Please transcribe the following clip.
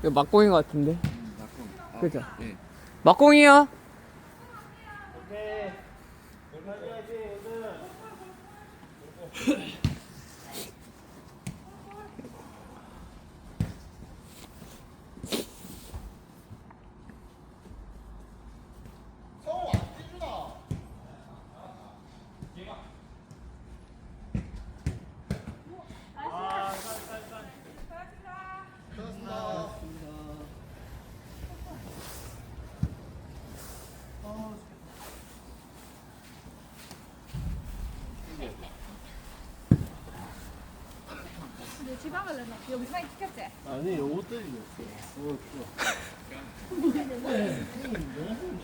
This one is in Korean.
이거 막공인 것 같은데. 아, 그죠? 네. 막공이요. 내지 방을 내놔. 영상에 찍혔지? 아니 옷들이었어. 어, 좋아.